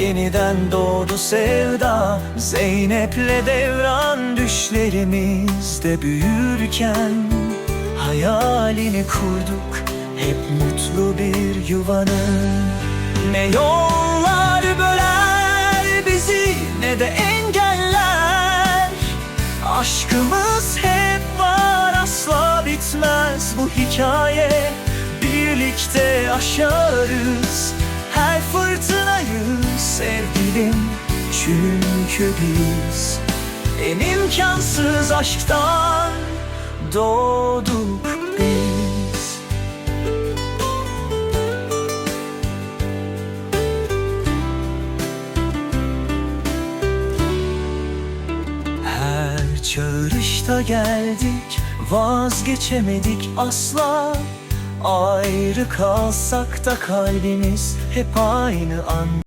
Yeniden doğdu sevda. Zeynep'le devran düşlerimizde büyürken Hayalini kurduk. Hep mutlu bir yuvanın Ne yollar böler bizi ne de engeller. Aşkımız hep var asla bitmez bu hikaye. Birlikte aşarız Çünkü biz en imkansız aşktan doğduk biz. Her çağrışta geldik Vazgeçemedik asla. Ayrı kalsak da kalbimiz hep aynı an